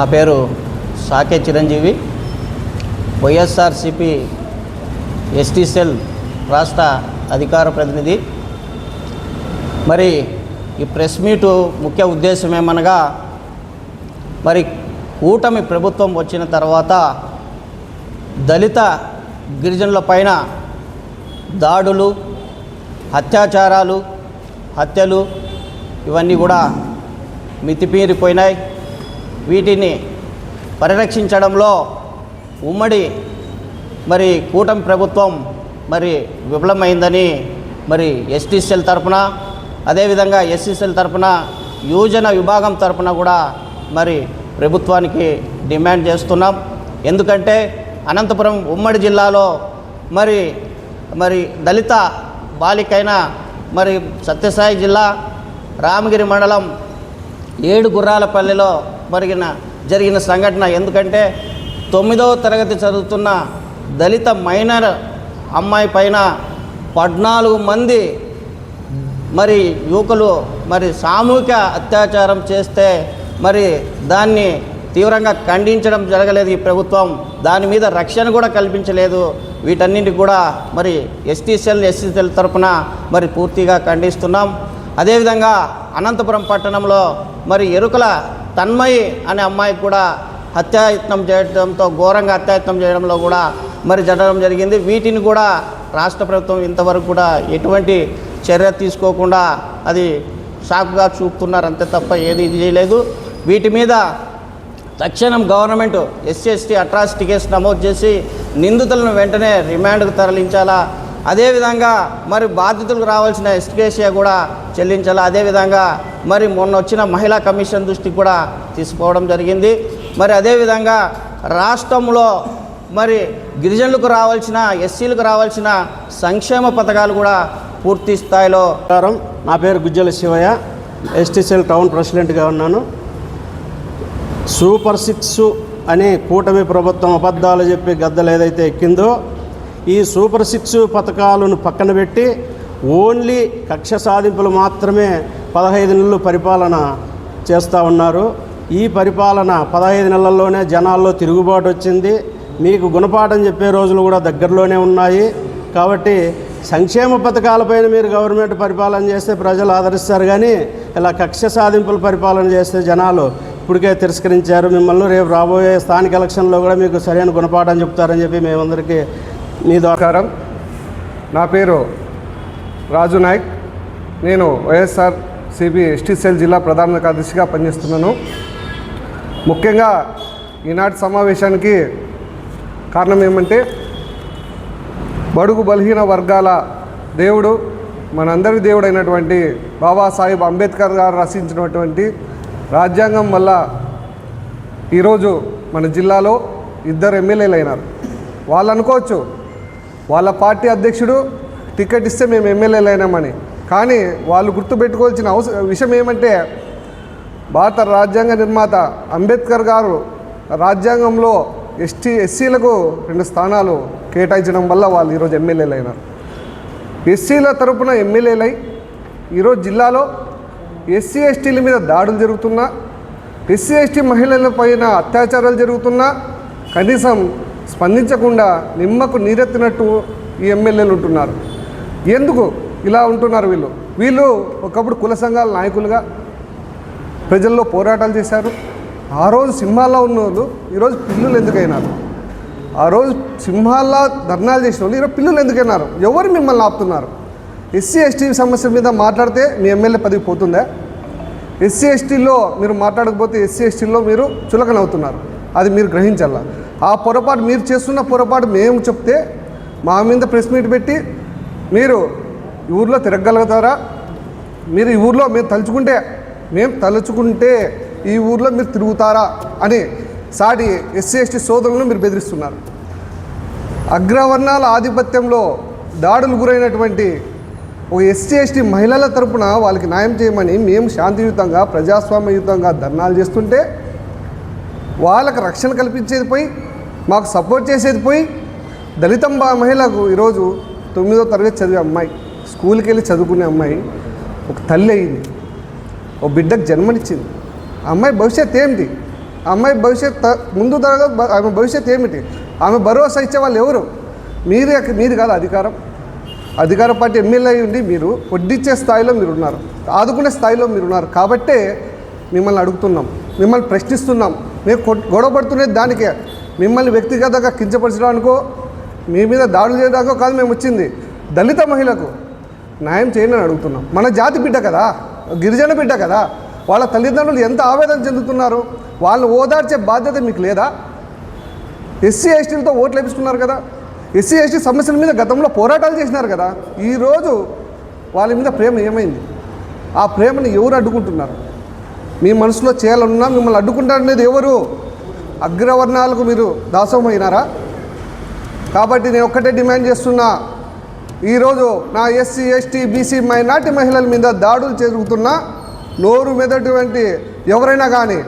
నా పేరు Sake Chiranjeevi. YSRCP ST cell రాష్ట్ర అధికార ప్రతినిధి. మరి ఈ ప్రెస్ మీటు ముఖ్య ఉద్దేశం ఏమనగా మరి కూటమి ప్రభుత్వం వచ్చిన తర్వాత దళిత గిరిజనుల పైన దాడులు అత్యాచారాలు హత్యలు ఇవన్నీ కూడా మితిపీరిపోయినాయి వీటిని పరిరక్షించడంలో ఉమ్మడి మరి కూటమి ప్రభుత్వం మరి విఫలమైందని మరి ఎస్టీసీఎల్ తరపున అదేవిధంగా ఎస్సీసీఎల్ తరఫున యువజన విభాగం తరపున కూడా మరి ప్రభుత్వానికి డిమాండ్ చేస్తున్నాం. ఎందుకంటే అనంతపురం ఉమ్మడి జిల్లాలో మరి మరి దళిత బాలికైన మరి సత్యసాయి జిల్లా రామగిరి మండలం ఏడు గుర్రాలపల్లిలో మరిగిన జరిగిన సంఘటన ఎందుకంటే తొమ్మిదవ తరగతి చదువుతున్న దళిత మైనర్ అమ్మాయి పైన పద్నాలుగు మంది మరి యువకులు మరి సామూహిక అత్యాచారం చేస్తే మరి దాన్ని తీవ్రంగా ఖండించడం జరగలేదు ఈ ప్రభుత్వం. దాని మీద రక్షణ కూడా కల్పించలేదు. వీటన్నింటి కూడా మరి ఎస్టీ సెల్ ఎస్సీ సెల్ మరి పూర్తిగా ఖండిస్తున్నాం. అదేవిధంగా అనంతపురం పట్టణంలో మరి ఎరుకల తన్మయి అనే అమ్మాయికి కూడా హత్యాయత్నం చేయడంతో ఘోరంగా హత్యాయత్నం చేయడంలో కూడా మరి జరగడం జరిగింది. వీటిని కూడా రాష్ట్ర ప్రభుత్వం ఇంతవరకు కూడా ఎటువంటి చర్య తీసుకోకుండా అది షాక్గా చూపుతున్నారు. అంతే తప్ప ఏది ఇది చేయలేదు. వీటి మీద తక్షణం government SC ST atrocity case నమోదు చేసి నిందితులను వెంటనే రిమాండ్కు తరలించాలా? అదేవిధంగా మరి బాధితులకు రావాల్సిన ఎస్టికేషియా కూడా చెల్లించాలా? అదేవిధంగా మరి మొన్న వచ్చిన మహిళా కమిషన్ దృష్టికి కూడా తీసుకోవడం జరిగింది. మరి అదేవిధంగా రాష్ట్రంలో మరి గిరిజనులకు రావాల్సిన ఎస్సీలకు రావాల్సిన సంక్షేమ పథకాలు కూడా పూర్తి స్థాయిలో నా పేరు గుజ్జల శివయ్య. ఎస్టీసీఎల్ టౌన్ ప్రెసిడెంట్గా ఉన్నాను. సూపర్ సిక్స్ అనే కూటమి ప్రభుత్వం అబద్ధాలు చెప్పి గద్దలు ఏదైతే ఎక్కిందో ఈ సూపర్ సిక్స్ పథకాలను పక్కన పెట్టి ఓన్లీ కక్ష సాధింపులు మాత్రమే పదహైదు నెలలు పరిపాలన చేస్తూ ఉన్నారు. ఈ పరిపాలన పదహైదు నెలల్లోనే జనాల్లో తిరుగుబాటు వచ్చింది. మీకు గుణపాఠం చెప్పే రోజులు కూడా దగ్గరలోనే ఉన్నాయి. కాబట్టి సంక్షేమ పథకాలపైన మీరు గవర్నమెంట్ పరిపాలన చేస్తే ప్రజలు ఆదరిస్తారు కానీ ఇలా కక్ష సాధింపుల పరిపాలన చేస్తే జనాలు ఇప్పటికే తిరస్కరించారు. మిమ్మల్ని రేపు రాబోయే స్థానిక ఎలక్షన్లో కూడా మీకు సరైన గుణపాఠం చెప్తారని చెప్పి మేమందరికీ మీ ద్వారా నా పేరు రాజు నాయక్. నేను వైఎస్ఆర్ సిపి ఎస్టీ సెల్ జిల్లా ప్రధాన కార్యదర్శిగా పనిచేస్తున్నాను. ముఖ్యంగా ఈనాటి సమావేశానికి కారణం ఏమంటే బడుగు బలహీన వర్గాల దేవుడు మనందరి దేవుడు అయినటువంటి బాబాసాహెబ్ అంబేద్కర్ గారు రచించినటువంటి రాజ్యాంగం వల్ల ఈరోజు మన జిల్లాలో ఇద్దరు ఎమ్మెల్యేలు అయినారు వాళ్ళు అనుకోవచ్చు వాళ్ళ పార్టీ అధ్యక్షుడు టికెట్ ఇస్తే మేము ఎమ్మెల్యేలు అయినామని కానీ వాళ్ళు గుర్తుపెట్టుకోవాల్సిన అవసరం విషయం ఏమంటే భారత రాజ్యాంగ నిర్మాత అంబేద్కర్ గారు రాజ్యాంగంలో ఎస్టీ ఎస్సీలకు రెండు స్థానాలు కేటాయించడం వల్ల వాళ్ళు ఈరోజు ఎమ్మెల్యేలు అయినారు ఎస్సీల తరపున ఎమ్మెల్యేలై ఈరోజు జిల్లాలో ఎస్సీ ఎస్టీల మీద దాడులు జరుగుతున్నా ఎస్సీ ఎస్టీ మహిళల పైన అత్యాచారాలు జరుగుతున్నా కనీసం స్పందించకుండా నిమ్మకు నీరెత్తినట్టు ఈ ఎమ్మెల్యేలు ఉంటున్నారు. ఎందుకు ఇలా ఉంటున్నారు వీళ్ళు? వీళ్ళు ఒకప్పుడు కుల సంఘాల నాయకులుగా ప్రజల్లో పోరాటాలు చేశారు. ఆ రోజు సింహాల్లో ఉన్న వాళ్ళు ఈరోజు పిల్లులు ఎందుకైనారు? ఆ రోజు సింహాల్లో ధర్నాలు చేసిన వాళ్ళు ఈరోజు పిల్లులు ఎందుకైనారు? ఎవరు మిమ్మల్ని ఆపుతున్నారు? ఎస్సీ ఎస్టీ సమస్య మీద మాట్లాడితే మీ ఎమ్మెల్యే పదవి పోతుందా? ఎస్సీ ఎస్టీలో మీరు మాట్లాడకపోతే ఎస్సీ ఎస్టీలో మీరు చులకనవుతున్నారు. అది మీరు గ్రహించాలా? ఆ పొరపాటు మీరు చేస్తున్న పొరపాటు మేము చెప్తే మా మీద ప్రెస్ మీట్ పెట్టి మీరు ఈ ఊర్లో తిరగగలుగుతారా? మీరు ఈ ఊర్లో మీరు తలుచుకుంటే మేము తలుచుకుంటే ఈ ఊర్లో మీరు తిరుగుతారా? అని సాటి ఎస్సీ ఎస్టీ సోదరులను మీరు బెదిరిస్తున్నారు. అగ్రవర్ణాల ఆధిపత్యంలో దాడులు గురైనటువంటి ఒక ఎస్సీ ఎస్టీ మహిళల తరపున వాళ్ళకి న్యాయం చేయమని మేము శాంతియుతంగా ప్రజాస్వామ్యయుతంగా ధర్నాలు చేస్తుంటే వాళ్ళకి రక్షణ కల్పించేది పోయి మాకు సపోర్ట్ చేసేది పోయి దళిత బా- మహిళకు ఈరోజు తొమ్మిదో తరగతి చదివే అమ్మాయి స్కూల్కి వెళ్ళి చదువుకునే అమ్మాయి ఒక తల్లి అయింది. ఓ బిడ్డకు జన్మనిచ్చింది. ఆ అమ్మాయి భవిష్యత్ ఏమిటి? ఆ అమ్మాయి భవిష్యత్ త- ముందు తరగతి ఆమె భవిష్యత్ ఏమిటి? ఆమె భరోసా ఇచ్చే వాళ్ళు ఎవరు? మీరే మీది కాదు అధికారం. అధికార పార్టీ ఎమ్మెల్యే అయి ఉండి మీరు వడ్డిచ్చే స్థాయిలో మీరు ఉన్నారు ఆదుకునే స్థాయిలో మీరు ఉన్నారు కాబట్టే మిమ్మల్ని అడుగుతున్నాం. మిమ్మల్ని ప్రశ్నిస్తున్నాం. మేము గొడవ పడుతున్నది దానికే. మిమ్మల్ని వ్యక్తిగతంగా కించపరచడానికో మీ మీద దాడులు చేయడానికో కాదు మేము వచ్చింది. దళిత మహిళకు న్యాయం చేయండి అని అడుగుతున్నాం. మన జాతి బిడ్డ కదా గిరిజన బిడ్డ కదా వాళ్ళ తల్లిదండ్రులు ఎంత ఆవేదన చెందుతున్నారు? వాళ్ళు ఓదార్చే బాధ్యత మీకు లేదా? ఎస్సీ ఎస్టీలతో ఓట్లు వేపించుకున్నారు కదా. ఎస్సీ ఎస్టీ సమస్యల మీద గతంలో పోరాటాలు చేసినారు కదా. ఈరోజు వాళ్ళ మీద ప్రేమ ఏమైంది? ఆ ప్రేమను ఎవరు అడ్డుకుంటున్నారు? మీ మనసులో చేయాలన్నా మిమ్మల్ని అడ్డుకుంటారనేది ఎవరు? అగ్రవర్ణాలకు మీరు దాసమైనారా కాబట్టి నేను ఒక్కటే డిమాండ్ చేస్తున్నా. ఈరోజు నా ఎస్సీ ఎస్టీ బీసీ మైనార్టీ మహిళల మీద దాడులు జరుగుతున్నా నోరు మెదటువంటి ఎవరైనా కానీ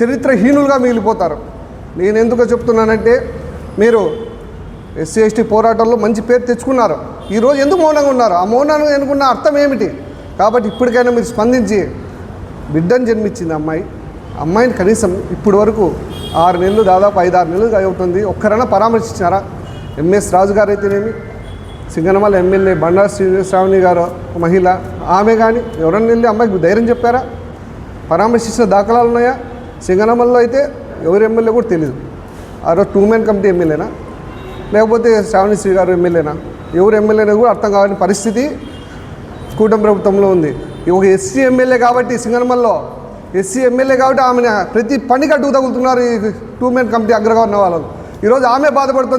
చరిత్రహీనులుగా మిగిలిపోతారు. నేను ఎందుకు చెప్తున్నానంటే మీరు ఎస్సీ ఎస్టీ పోరాటంలో మంచి పేరు తెచ్చుకున్నారు. ఈరోజు ఎందుకు మౌనంగా ఉన్నారు? ఆ మౌనాన్ని అనుకున్న అర్థం ఏమిటి? కాబట్టి ఇప్పటికైనా మీరు స్పందించి బిడ్డను జన్మించింది అమ్మాయి. అమ్మాయిని కనీసం ఇప్పటి వరకు ఆరు నెలలు దాదాపు ఐదు ఆరు నెలలు అవుతుంది ఒక్కరైనా పరామర్శించారా ఎంఎస్ రాజు గారు అయితేనేమి సింగనమల ఎమ్మెల్యే బండారు శ్రీశ్రావణి గారు ఒక మహిళ ఆమె కానీ ఎవరన్నా వెళ్ళి అమ్మాయికి ధైర్యం చెప్పారా? పరామర్శించిన దాఖలాలు ఉన్నాయా? సింగనమల్లో అయితే ఎవరు ఎమ్మెల్యే కూడా తెలియదు ఆ రోజు టూ మ్యాన్ కమిటీ ఎమ్మెల్యేనా? లేకపోతే శ్రావణి శ్రీ గారు ఎమ్మెల్యేనా? ఎవరు ఎమ్మెల్యేనా కూడా అర్థం కావాలని పరిస్థితి కూటమి ప్రభుత్వంలో ఉంది. ఒక ఎస్సీ ఎమ్మెల్యే కాబట్టి సింగనమల్లో ఎస్సీ ఎమ్మెల్యే కాబట్టి ఆమె ప్రతి పనికి అడ్డుకు తగులుతున్నారు ఈ టూ మెన్ కమిటీ అగ్రగా ఉన్న వాళ్ళు ఈరోజు ఆమె బాధపడుతుంది